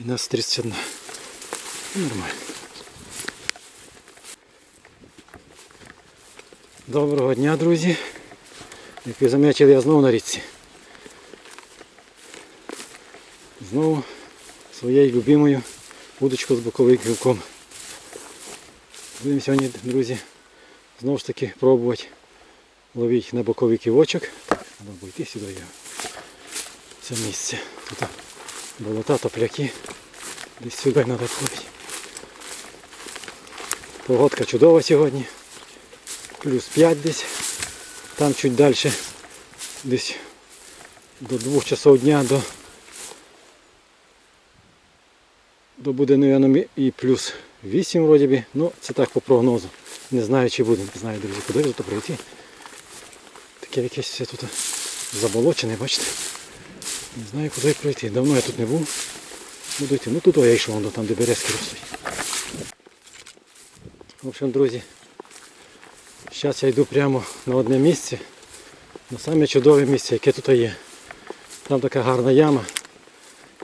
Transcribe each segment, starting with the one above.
12.31. Ну, Нормально. Доброго дня, друзі. Як ви замітили, я знову на річці. Знову своєю любимою удочкою з боковим кілком. Будемо сьогодні, друзі, знову ж таки пробувати ловити на боковий ківочок. Треба обійти сюди його. Це місце. Болота, топляки. Десь сюди треба входити. Погодка чудова сьогодні. Плюс 5 десь. Там чуть далі. Десь до 2 часов дня до, до буде, мабуть, і плюс 8 вроді би. Ну, це так по прогнозу. Не знаю чи буде. Не знаю, друзі, куди тут пройти. Таке якесь все тут заболочене, бачите. Не знаю, куди пройти. Давно я тут не був. Буду йти. Ну тут я йшов, воно там де березки ростуть. В общем, друзі, зараз я йду прямо на одне місце. На саме чудове місце, яке тут є. Там така гарна яма.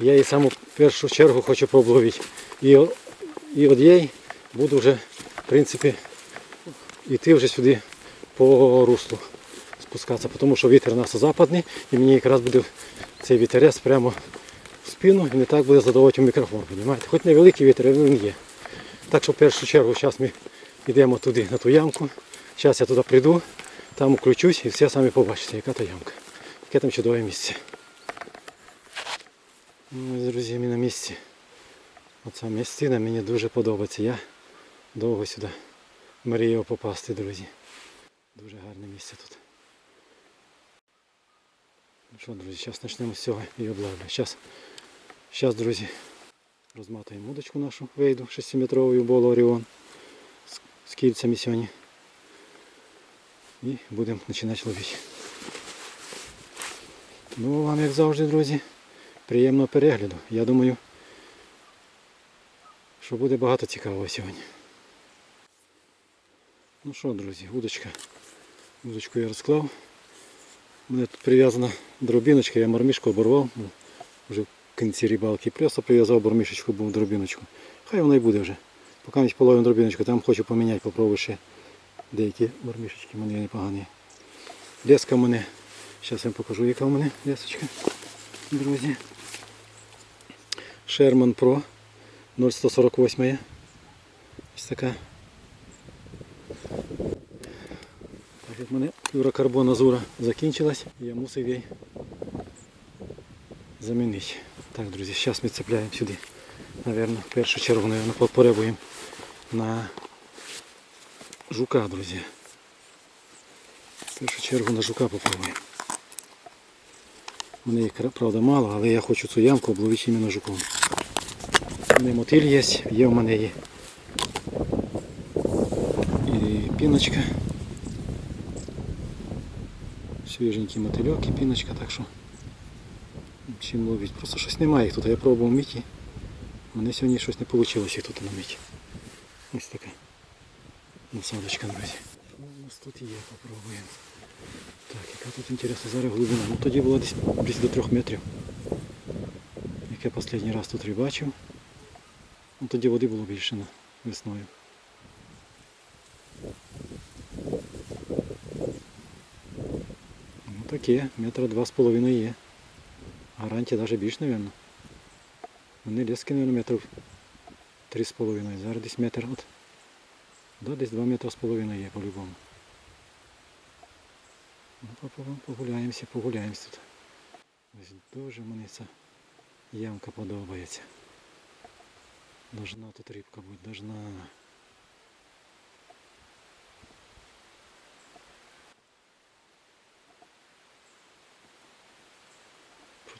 Я її саму першу чергу хочу пообловити. І, і от їй буду вже, в принципі, йти вже сюди по руслу спускатися, тому що вітер у нас западний і мені якраз буде цей вітерець прямо в спину і не так буде задавати мікрофон. Розумієте? Хоч невеликий вітер, але він є. Так що в першу чергу зараз ми йдемо туди, на ту ямку. Зараз я туди прийду, там включусь і все самі побачите, яка то ямка. Яке там чудове місце. Ну, ось, друзі, ми на місці. Оця місцина мені дуже подобається. Я довго сюди мріяв попасти, друзі. Дуже гарне місце тут. Ну що, друзі, зараз почнемо з цього і облавлю. Зараз, зараз, друзі, розматуємо удочку нашу вейду 6-метровою боло Оріон з, з кільцями сьогодні. І будемо починати ловити. Ну, вам, як завжди, друзі, приємного перегляду. Я думаю, що буде багато цікавого сьогодні. Ну що, друзі, удочка. Удочку я розклав. У мене тут прив'язана дробіночка, я мармішку оборвав. ну, Вже в кінці рибалки. Просто прив'язав бармішечку, був дробіночку. Хай вона й буде вже. Поки ми половимо дробіночку, там хочу поміняти, попробую ще деякі бармішечки в мене непогані. Леска в мене. Зараз я вам покажу, яка в мене лесочка. Друзі. Sherman Pro 0148. Ось така. Так як мене флюрокарбон азура закінчилась, я мусив її замінити. Так, друзі, зараз ми цепляємо сюди. Наверно, в першу чергу, наверно, попоребуємо на жука, друзі. В першу чергу на жука попробуємо. Мене їх, правда, мало, але я хочу цю ямку обловити іменно жуком. У мене мотиль є, є в мене є і піночка. Свіженький мотильок і піночка, так що чим ловить. Просто щось немає їх тут. Я пробував міті. Мене сьогодні щось не вийшло їх тут на міті. Ось така насадочка, друзі. У нас тут є, попробуємо. Так, яка тут інтересна зараз глибина. Ну тоді було десь десь до трьох метрів. Як я останній раз тут рибачив. Ну тоді води було більше на весною. Таке, метра два з половиною є. Гарантія навіть більше, мабуть. Вони лески, мабуть, метрів три з половиною. Зараз десь метр от. Да, десь два метри з половиною є по-любому. Ну, погуляємося, погуляємося тут. Ось дуже мені ця ямка подобається. Должна тут рибка бути, должна.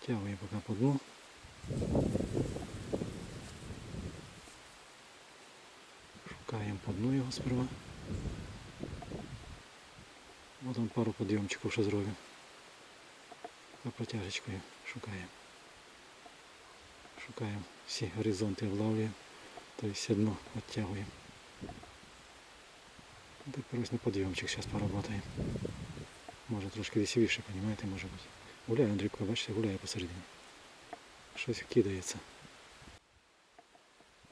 Протягуємо поки по дну. Шукаємо по дну його сперва. Ось там пару подйомчиків ще зробимо. Та протяжечкою шукаємо. Шукаємо всі горизонти влавлюємо. Тобто все дно відтягуємо. Тепер ось на подйомчик зараз поработаємо. Може трошки веселіше, розумієте, може бути. Гуляє Андрійко, бачите, гуляє посередині. Щось кидається.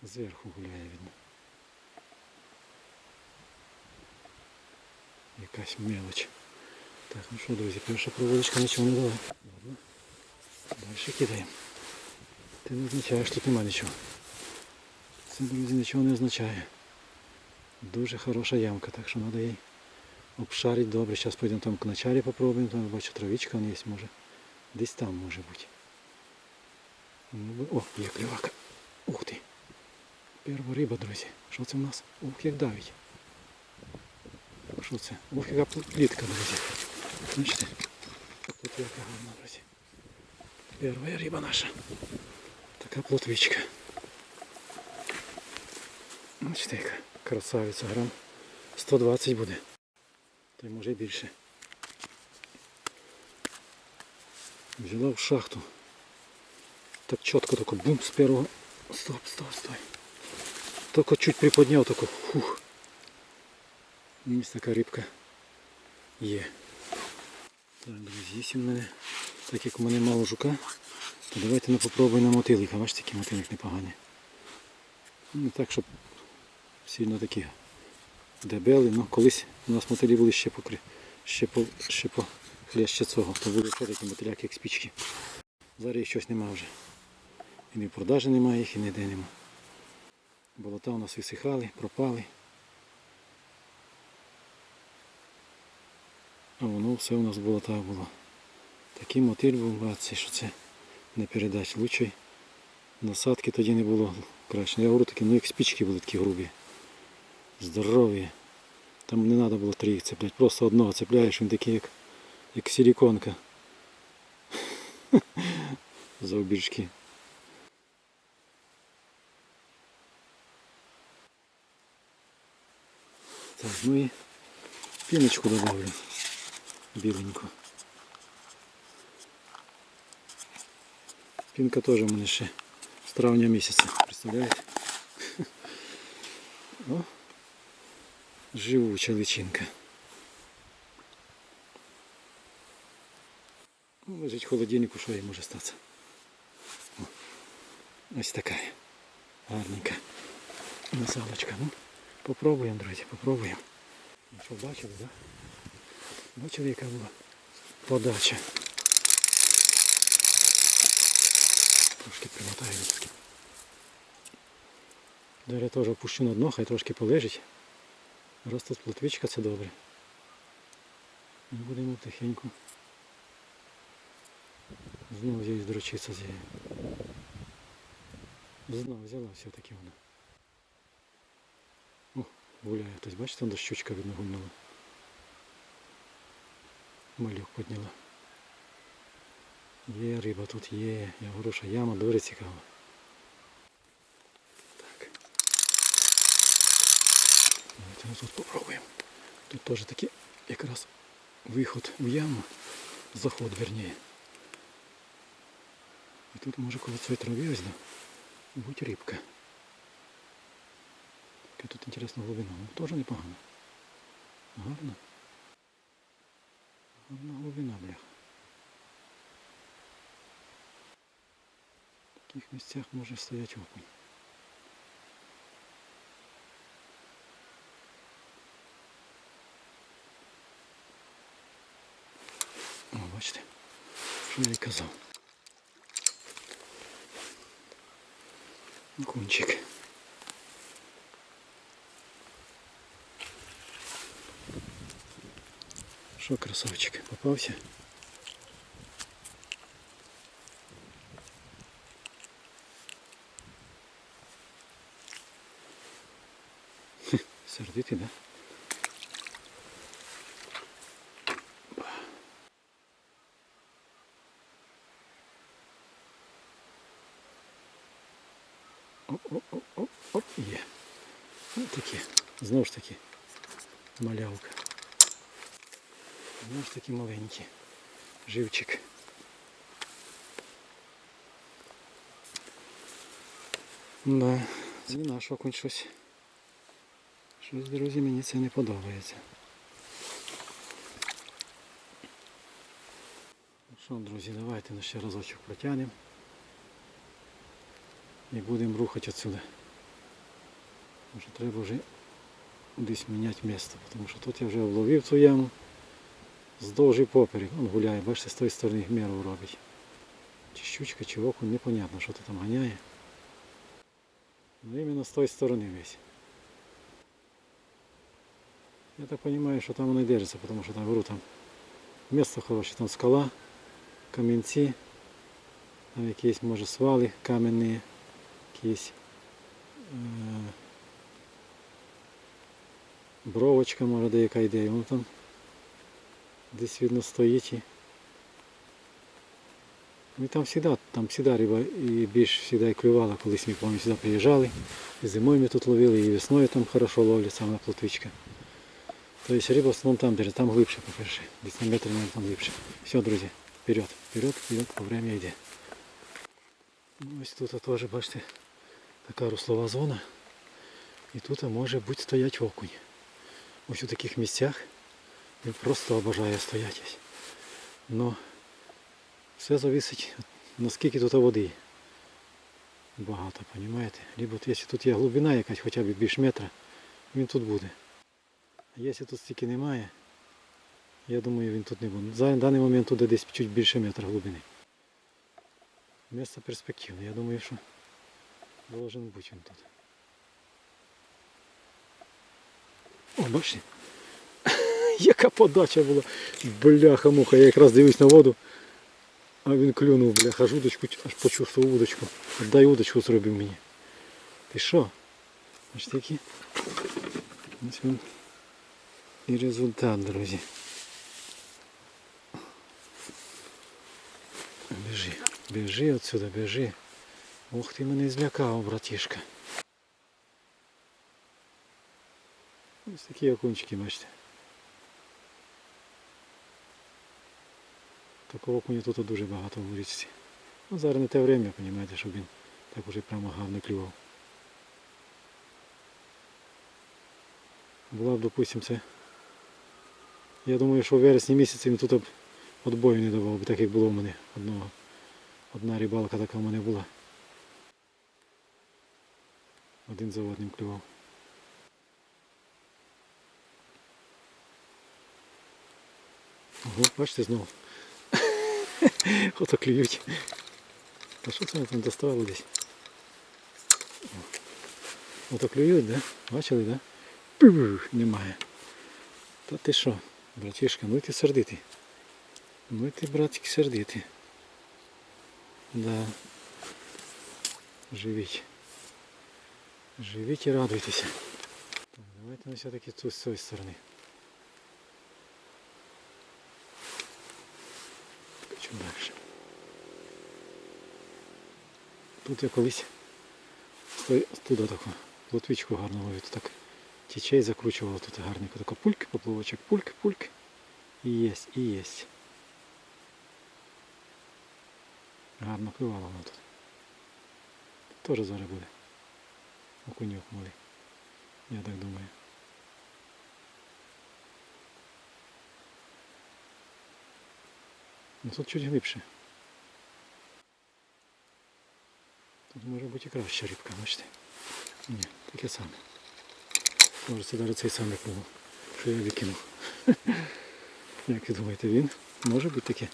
Зверху гуляє видно. Якась мелоч. Так, ну що, друзі, перша проводочка нічого не дала. Ладно. Далі кидаємо. Ти не означаєш, тут нема нічого. Це, друзі, нічого не означає. Дуже хороша ямка, так що треба її обшарити добре. Зараз підемо там к началі попробуємо, там бачу травичка вон є, може. Десь там може бути. Ну, О, є клювака. Ух ти. Перша риба, друзі. Що це в нас? Ух, як давить. Що це? Ух, яка плітка, друзі. Бачите? Тут яка гарна, друзі. Перша риба наша. Така плотвичка. Бачите, яка красавиця грам. 120 буде. То й може більше. Взяла в шахту. Так чітко тако бум з першого. Стоп, стоп, стой. Тільки чуть приподняв, тако фух. Ось така рибка є. Так, друзі, є у мене, так як у мене мало жука, то давайте ми попробуємо на мотилика. Бачите, який мотилик непоганий. Не так, щоб сильно такі дебели, ну колись у нас мотилі були ще покри... ще по ще по хлеще цього, то ще такі мотиляки, як спічки. Зараз їх щось нема вже. І ні в продажі немає їх, і ніде нема. Болота у нас висихали, пропали. А воно все у нас в болотах було. Такий мотиль був, бачите, що це не передач лучший. Насадки тоді не було краще. Я говорю такі, ну як спічки були такі грубі. Здорові. Там не треба було трьох цепляти. Просто одного цепляєш, він такий як, як силіконка. Завбільшки. Так, ну і піночку добавлю. Біленьку. Пінка теж у мене ще з травня місяця, представляєте? О, живуча личинка. Лежить в холодильнику, що їй може статися. О, ось така. Гарненька. Насадочка. Ну, попробуємо, друзі, попробуємо. Ну що, бачили, так? Да? Бачили, яка була подача. Трошки примотаю людськи. Далі теж опущу на дно, хай трошки полежить. Раз тут плотвичка, це добре. Будемо тихенько. Знову її здрочиться з її. Знову взяла все-таки вона. О, гуляє. Тобто бачите, до щучка видно гульнула. Малюк підняла. Є риба, тут є. Я що яма дуже цікава. Так. Давайте ми тут попробуємо. Тут теж такий якраз виход в яму, заход верніше. Тут може коло цієї трави ось рибка. Яка тут інтересна глибина. Ну, теж непогано. Гарно. Гарна глибина, бляха. В таких місцях може стояти окунь. Бачите, що я й казав. Окунчик. Що, красавчик, попався? Сердитий, да? Оп-оп-оп-оп, є. Ось такі. Знову ж таки малявка. Знову ж таки маленький. Живчик. Да, це наш окунь щось. Щось, друзі, мені це не подобається. Ну що, друзі, давайте ще разочок протягнемо. І будемо рухати отсюди. Може треба вже десь міняти місце, тому що тут я вже обловив цю яму. Здовж і поперек. Он гуляє, бачите, з тої сторони меру робить. Чи щучка, чи окунь, непонятно, що то там ганяє. Ну іменно з тої сторони весь. Я так розумію, що там воно і держиться, тому що там говорю, там місце хороше, там скала, камінці, там якісь може свали кам'яні, якісь е, бровочка може деяка йде, і воно там десь видно стоїть. І... Ну, і там завжди, там завжди риба і більш завжди і клювала, колись ми пам'ятаю, сюди приїжджали. І зимою ми тут ловили, і весною там хорошо ловляться на плотвичка. Тобто риба в основному там держить, там глибше, по-перше. Десь на метр, мабуть, там глибше. Все, друзі, вперед, вперед, вперед, по время йде. Ну, ось тут теж, бачите, така руслова зона. І тут може бути стоять окунь. Ось у таких місцях він просто обожає стояти. Но все зависить, наскільки тут води багато, розумієте? Либо якщо тут є глибина якась хоча б більш метра, він тут буде. А якщо тут стільки немає, я думаю він тут не буде. За даний момент тут десь чуть більше метра глибини. Місце перспективне, я думаю, що должен бути він тут. О, бачите? Яка подача була. Бляха-муха, я якраз дивлюсь на воду. А він клюнув, бляха, аж удочку, аж почувствував удочку. Дай удочку зробив мені. Ти що? Бачите які? Ось він. І результат, друзі. Біжи, біжи отсюда, біжи. Ух ти мене злякав, братішка. Ось такі окунчики, бачите. Такого окуня тут дуже багато в річці. Ну, зараз не те время, розумієте, щоб він так уже прямо гарно клював. Була б, допустим, це. Я думаю, що в вересні місяці він тут б отбою не давав би, так як було в мене одного. Одна рибалка така в мене була. Один за одним клював. Ого, бачите знову. Ото клюють. А що це вони там доставали десь? Ото клюють, да? Бачили, да? Пух, немає. Та ти що, братішка, ну ти сердитий. Ну ти, братик, сердитий. Да. Живіть. Живіть і радуйтеся. Давайте ми все-таки тут з цієї сторони. Далі. Тут я колись туди таку плотвичку гарно ловив, так течей закручував тут гарненько. Тако пульк, поплавочок, пульк, пульк. І єсть, і єсть. Гарно пливало воно тут. Теж зараз буде. Окуньок малий. Я так думаю. Ну тут чуть глибше. Тут може бути і краща рибка, бачите? Ні, таке саме. Може це навіть цей самий клюнув, що я викинув. Як ви думаєте, він може бути таке?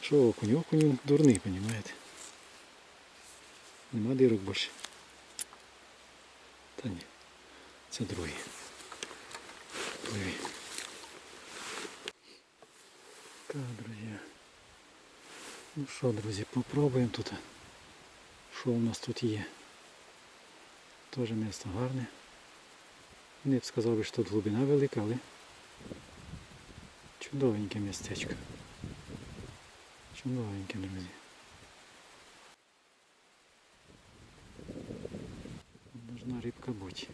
Що окунь? Окунь дурний, розумієте? Нема дирок більше. Та ні. Це другий. Пливі. Так, друзі. Ну що, друзі, попробуємо тут. Що у нас тут є? Теж місто гарне. Не б сказав що тут глибина велика, але чудовеньке містечко. Чудовеньке, друзі. Должна рибка бути.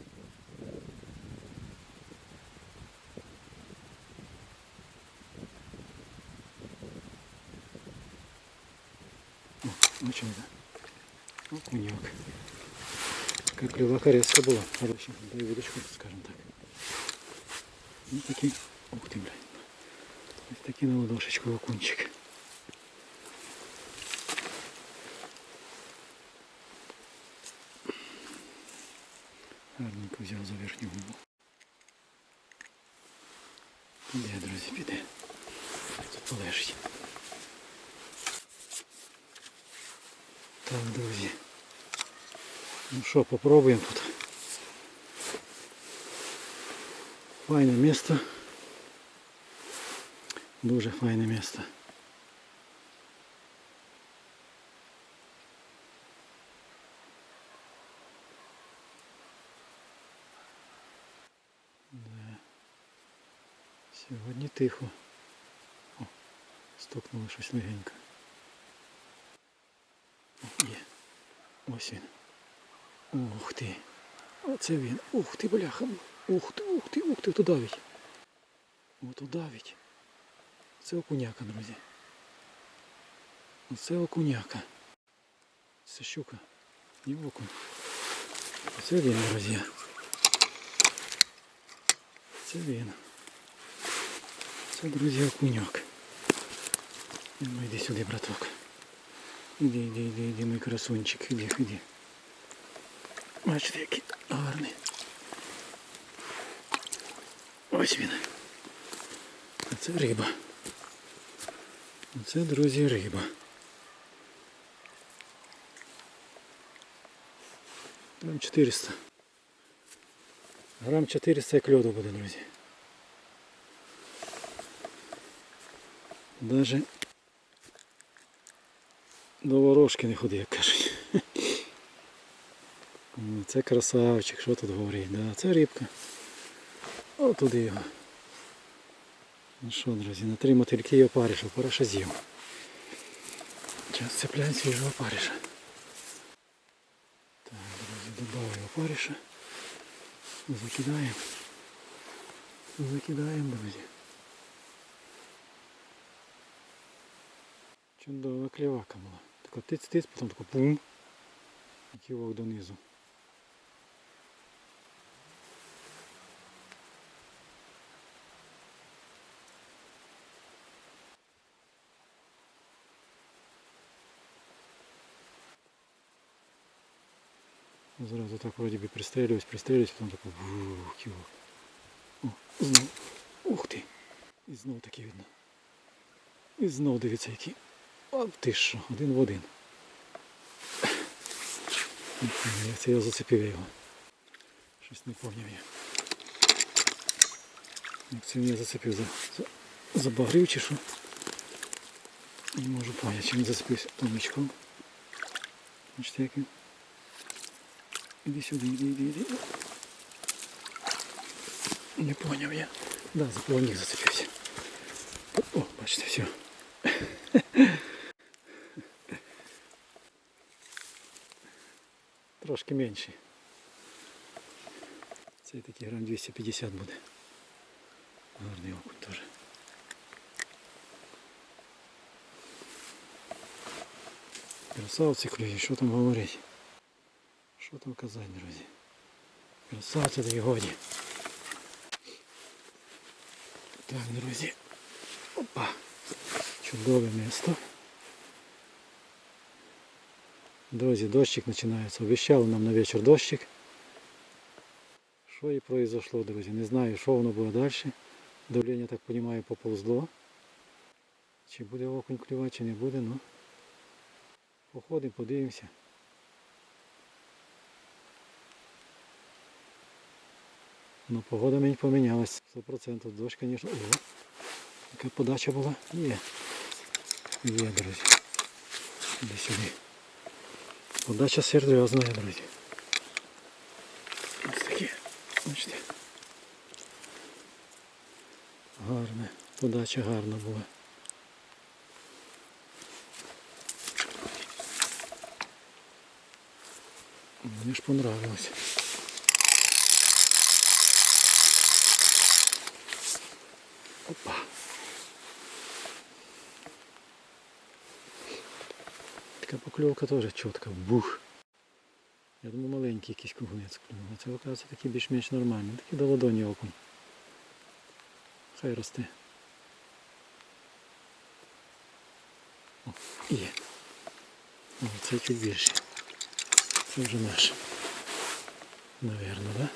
О, бачили, да? Окуньок. Така клювака резка була. Хороша. Дай вудочку, скажем так. Ну такий. Ух ти, блядь. Ось такий на ладошечку окунчик. Гарненько взяв за верхню губу. Ну що, попробуємо тут. Файне місто. Дуже файне місто. Да. Сьогодні тихо. О, стукнуло щось легенько. О, є. Ось він. Ух ти. Оце він. Ух ти, бляха. Ух ти, ух ти, ух ти, хто давить. Ото давить. Це окуняка, друзі. Оце окуняка. Це щука. І окунь. Це він, друзі. Це він. Це, друзі, окуняк. Ну йди сюди, браток. Іди, іди, іди, іди, мій красунчик, іди, іди. Бачите, який гарний. Ось він. А це риба. Це, друзі, риба. Грам 400. Грам 400 як льоду буде, друзі. Даже до ворожки не ходи, як кажуть. Це красавчик, що тут говорить? Да, це рибка. О, туди його. Ну що, друзі, на три мотильки і опариша, опариша з'їв. Зараз цепляємо свіжого опариша. Так, друзі, додаємо опариша. Закидаємо. Закидаємо, друзі. Чудова клівака була. Така тиць-тиць, потім тако пум. І кивок донизу. Так вроді би пристрелююсь, пристрелююсь, потім тако вух, кивок. О, знов. Ух ти. І знов таки видно. І знов дивіться який. А ти що, один в один. Це я зацепив його. Щось не поняв я. Це я зацепив за, за, забагрив чи що. Не можу поняти, чи він зацепився томичком. Бачите, як. Іди сюди, іди, іди, іди. Не поняв я. Да, за плавник зацепився. О, бачите, все. Трошки менший. Цей такий грам 250 буде. Гарний окунь теж. Красавці клює, що там говорить? Що там казати, друзі? Красавці й годі. Так, друзі. Опа. Чудове місто. Друзі, дощик починається. Обіщали нам на вечір дощик. Що і произошло, друзі. Не знаю, що воно буде далі. Давлення, так розумію, поповзло. Чи буде окунь клювати, чи не буде, ну. Походимо, подивимося. Ну, погода мені помінялась. 100% дощ, звісно. О, яка подача була? Є. Є, друзі. Іди сюди. Подача серйозна, друзі. Ось такі. Бачите. Гарна. Подача гарна була. Мені ж понравилось. Опа. Така покльовка теж чітка. Бух. Я думаю, маленький якийсь кругунець клюнув. А це оказується такий більш-менш нормальний. Такий до ладоні окунь. Хай росте. О, є. О, це чуть більше. Це вже наш. Наверно, да?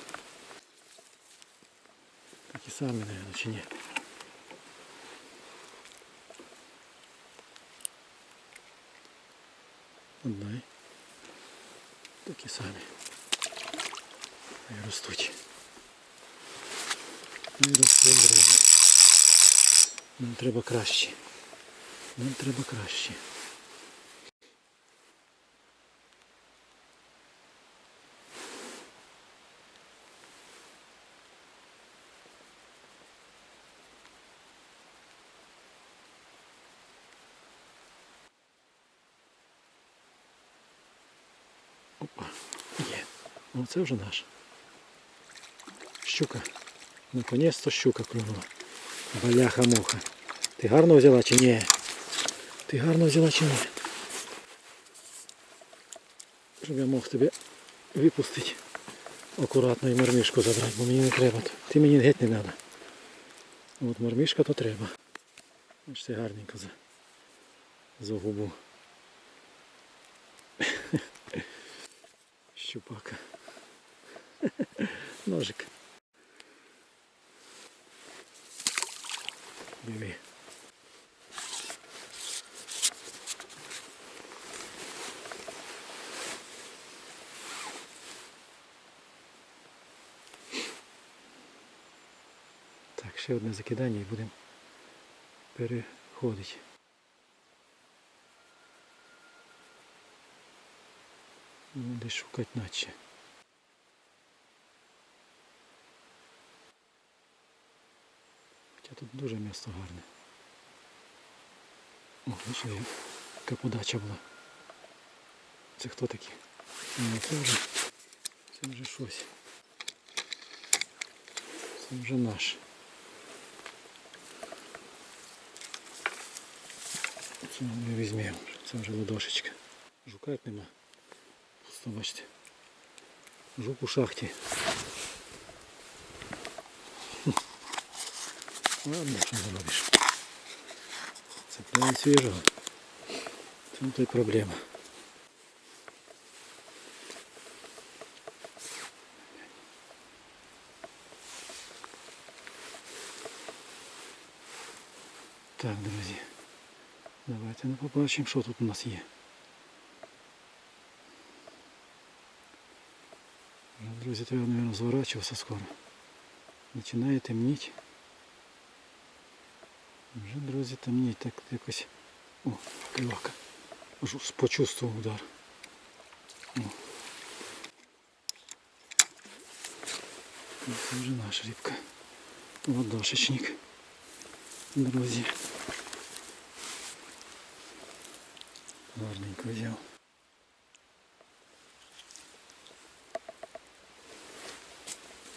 Такі самі, наверное, чи ні? Одна. Такі самі. І ростуть. І ростуть дроби. Нам треба краще. Нам треба краще. Опа, є. Ну це вже наш. Щука. Наконець-то щука клюнула. Баляха-муха. Ти гарно взяла чи ні? Ти гарно взяла чи ні? Щоб я мог тебе випустити. Акуратно і мармишку забрати, бо мені не треба. Ти мені геть не треба. От мармишка то треба. Це гарненько за, за губу. Щупака. Ножик. Диви. Так, ще одне закидання і будемо переходити. Десь шукати наче. Хоча тут дуже місто гарне. О, бачите, яка подача була. Це хто такі? Ну, це вже, це вже щось. Це вже наш. Це ми візьмемо. Це вже ладошечка. Жука як нема. Пусто бачите. Жук у шахті. Хм. Ладно, що зробиш. Це прямо свіжого. В цьому то й проблема. Так, друзі. Давайте ну, побачимо, що тут у нас є. Вже, Друзі, треба, мабуть, зворачуватися скоро. Починає темніть. Вже, друзі, темніть так якось. О, клювака. Аж почувствував удар. О. Ну, Це вже наша рибка. Ладошечник. Друзі. Гарненько взяв.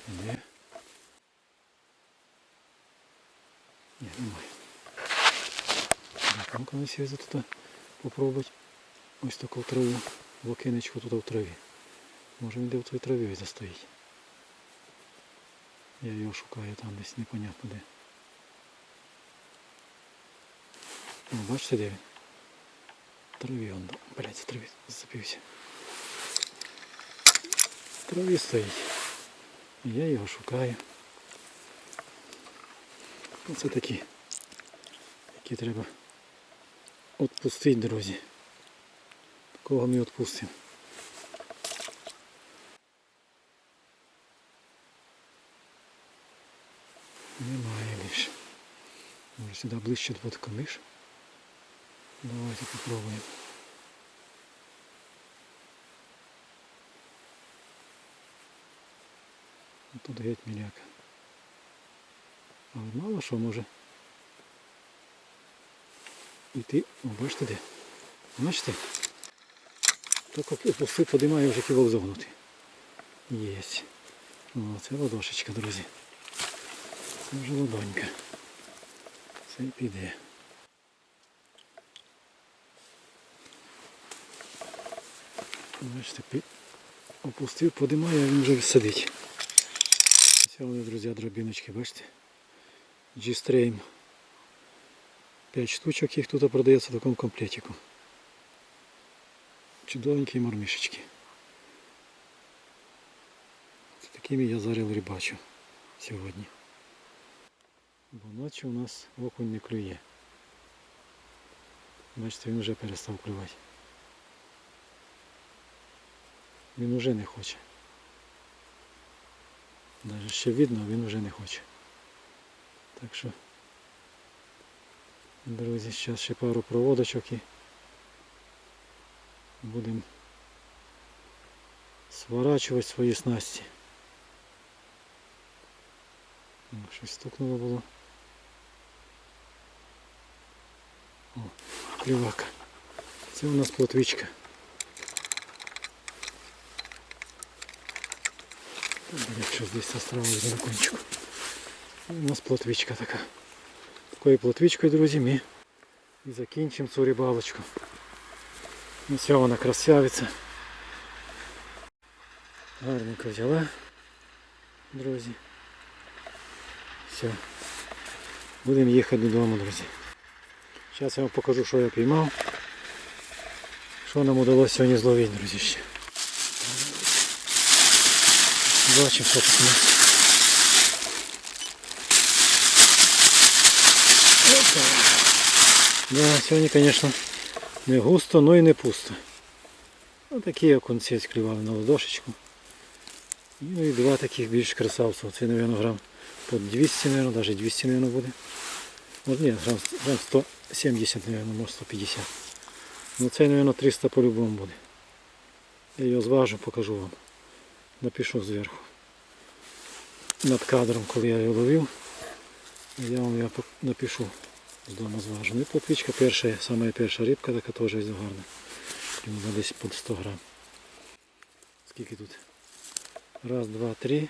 Іде. Ні, немає. Ну-ка ось я тут попробувати ось таку траву, локинечку тут в траві. Може він де в той траві застоїть. Я його шукаю там десь непонятно де. О, бачите де він? Траві он, блядь, траві запився. В траві стоїть. І я його шукаю. Оце такі, які треба відпустити, друзі. Такого ми відпустимо. Немає більше. Може сюди ближче до камиш. Давайте попробуємо. Тут геть міляка. Але мало що може. Іти, о, бачите де? Бачите? Тільки пуси подимає вже ківок зогнути. Єсть. О, це ладошечка, друзі. Це вже ладонька. Це піде. Бачите, опустив, подимає, а він вже сидить. Ось вони, друзі, дробіночки, бачите? G-Stream. 5 штучок їх тут продається в такому комплектику. Чудовенькі мормішечки. Такими я зараз рибачу сьогодні. Бо ночі у нас окунь не клює. Бачите, він вже перестав клювати. Він уже не хоче. Навіть ще видно, він вже не хоче. Так що, друзі, зараз ще пару проводочок і будемо сворачувати свої снасті. Щось стукнуло було. О, клівака. Це у нас плотвичка. Якщо здесь острова на кончику. У нас плотвичка така. Такою плотвичкою, друзі, ми і закінчимо цю рибалочку. Ось вона красавиця. Гарненько взяла, друзі. Все. Будемо їхати додому, друзі. Зараз я вам покажу, що я піймав. Що нам удалося сьогодні зловити, друзі, ще. Нас. Опа. Да, сьогодні, звісно, не густо, но і не пусто. Ось такі окунці клювали на ладошечку. Ну і два таких більш красавців. Це, мабуть, грам по 200, мабуть, навіть 200, мабуть, буде. От ні, грам, грам 170, мабуть, може 150. Ну це, мабуть, 300 по-любому буде. Я його зважу, покажу вам. Напишу зверху. Над кадром, коли я його ловив. Я вам його напишу. Вдома зважу. Ну і плотвичка перша, сама перша рибка, така теж гарна. Примерно десь під 100 грам. Скільки тут? Раз, два, три,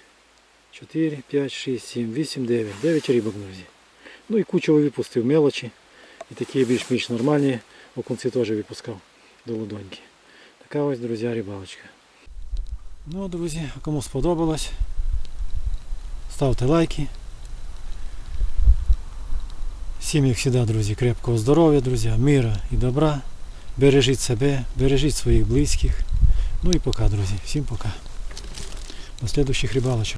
чотири, п'ять, шість, сім, вісім, дев'ять. Дев'ять рибок, друзі. Ну і кучу випустив мелочі. І такі більш-менш нормальні окунці теж випускав до ладоньки. Така ось, друзі, рибалочка. Ну, друзі, кому сподобалось, ставте лайки. Всім, як завжди, друзі, крепкого здоров'я, друзі, мира і добра. Бережіть себе, бережіть своїх близьких. Ну і пока, друзі. Всім пока. До следующих рибалочок.